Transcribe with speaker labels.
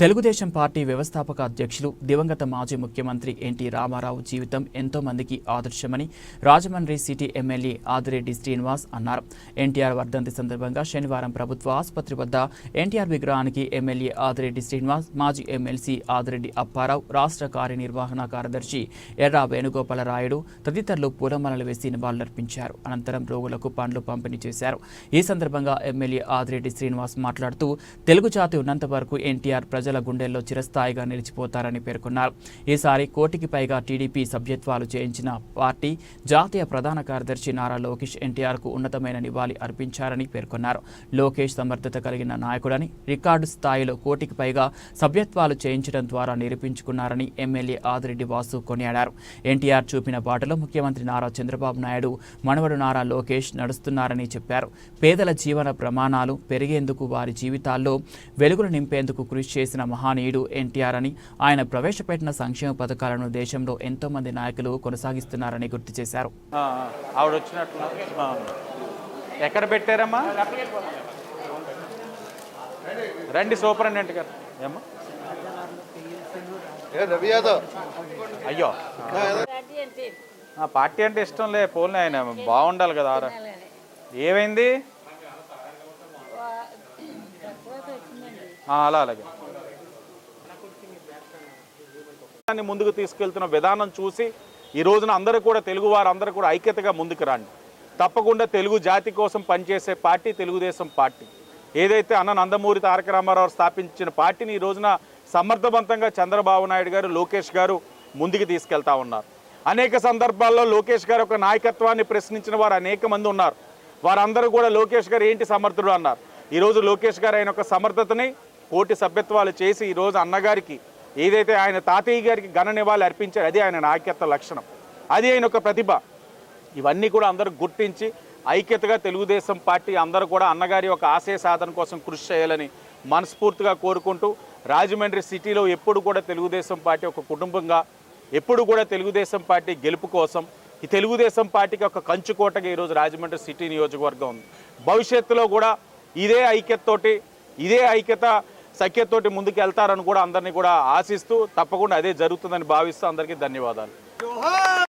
Speaker 1: Telugu Desam party వ్యవస్థాపక అధ్యక్షులు దివంగత మాజీ ముఖ్యమంత్రి ఎన్టీ రామారావు జీవితం ఎంతో మందికి ఆదర్శమని రాజమండ్రి సిటీ ఎమ్మెల్యే ఆదిరెడ్డి శ్రీనివాస్ అన్నారు. ఎన్టీఆర్ వర్ధంతి సందర్భంగా శనివారం ప్రభుత్వ ఆసుపత్రి వద్ద ఎన్టీఆర్ విగ్రహానికి ఎమ్మెల్యే ఆదిరెడ్డి శ్రీనివాస్ మాజీ ఎమ్మెల్సీ ఆదిరెడ్డి అప్పారావు రాష్ట్ర కార్యనిర్వహణ కార్యదర్శి ఎర్రా వేణుగోపాలరాయుడు తదితరులు పూలమాలలు వేసి నివాళులర్పించారు. అనంతరం రోగులకు పండ్లు పంపిణీ చేశారు. ఈ సందర్భంగా ఎమ్మెల్యే ఆదిరెడ్డి శ్రీనివాస్ మాట్లాడుతూ తెలుగు జాతి ఉన్నంత వరకు ఎన్టీఆర్ ప్రజ గుండెల్లో చిరస్థాయిగా నిలిచిపోతారని పేర్కొన్నారు. ఈసారి కోటికి పైగా టీడీపీ సభ్యత్వాలు చేయించిన పార్టీ జాతీయ ప్రధాన కార్యదర్శి నారా లోకేష్ ఎన్టీఆర్కు ఉన్నతమైన నివాళి అర్పించారని పేర్కొన్నారు. లోకేష్ సమర్థత కలిగిన నాయకుడని రికార్డు స్థాయిలో కోటికి పైగా సభ్యత్వాలు చేయించడం ద్వారా నిరూపించుకున్నారని ఎమ్మెల్యే ఆదిరెడ్డి వాసు కొనియాడారు. ఎన్టీఆర్ చూపిన బాటలో ముఖ్యమంత్రి నారా చంద్రబాబు నాయుడు మనవడు నారా లోకేష్ నడుస్తున్నారని చెప్పారు. పేదల జీవన ప్రమాణాలు పెరిగేందుకు వారి జీవితాల్లో వెలుగులు నింపేందుకు కృషి చేసిన మహానీయుడు ఎన్టీఆర్ అని. ఆయన ప్రవేశపెట్టిన సంక్షేమ పథకాలను దేశంలో ఎంతో మంది నాయకులు కొనసాగిస్తున్నారని గుర్తు చేశారు.
Speaker 2: ఆవిడ వచ్చినట్లు. ఎక్కడ పెట్టారమ్మా? రండి సూపరింటెండెంట్ గారు. ఏమ్మా?
Speaker 3: ఏ రవి యాదవ్.
Speaker 2: అయ్యో. ఆ, పార్టీ అంటే ఇష్టం లే పోలే ఆయన. బాగుండాలి కదా ఆరా. ఏమైంది? ఆ, అలా అలాగే. దాన్ని ముందుకు తీసుకెళ్తున్న విధానం చూసి ఈ రోజున అందరూ కూడా తెలుగు వారందరూ కూడా ఐక్యతగా ముందుకు రండి. తప్పకుండా తెలుగు జాతి కోసం పనిచేసే పార్టీ తెలుగుదేశం పార్టీ. ఏదైతే అన్న నందమూరి తారక రామారావు స్థాపించిన పార్టీని ఈ రోజున సమర్థవంతంగా చంద్రబాబు నాయుడు గారు లోకేష్ గారు ముందుకు తీసుకెళ్తా ఉన్నారు. అనేక సందర్భాల్లో లోకేష్ గారు ఒక నాయకత్వాన్ని ప్రశ్నించిన వారు అనేక మంది ఉన్నారు. వారందరూ కూడా లోకేష్ గారు ఏంటి సమర్థుడు అన్నారు. ఈరోజు లోకేష్ గారు ఆయన ఒక సమర్థతని కోటి సభ్యత్వాలు చేసి ఈరోజు అన్నగారికి ఏదైతే ఆయన తాతయ్య గారికి ఘన నివాళి అర్పించారు అది ఆయన నాయకత్వ లక్షణం. అది ఆయన ఒక ప్రతిభ. ఇవన్నీ కూడా అందరూ గుర్తించి ఐక్యతగా తెలుగుదేశం పార్టీ అందరూ కూడా అన్నగారి యొక్క ఆశయ సాధన కోసం కృషి చేయాలని మనస్ఫూర్తిగా కోరుకుంటూ రాజమండ్రి సిటీలో ఎప్పుడు కూడా తెలుగుదేశం పార్టీ ఒక కుటుంబంగా ఎప్పుడు కూడా తెలుగుదేశం పార్టీ గెలుపు కోసం ఈ తెలుగుదేశం పార్టీకి ఒక కంచుకోటగా ఈరోజు రాజమండ్రి సిటీ నియోజకవర్గం ఉంది. భవిష్యత్తులో కూడా ఇదే ఐక్యతతోటి ఇదే ఐక్యత సఖ్యతోటి ముందుకు వెళ్తారని కూడా అందరినీ కూడా ఆశిస్తూ తప్పకుండా అదే జరుగుతుందని భావిస్తూ అందరికీ ధన్యవాదాలు.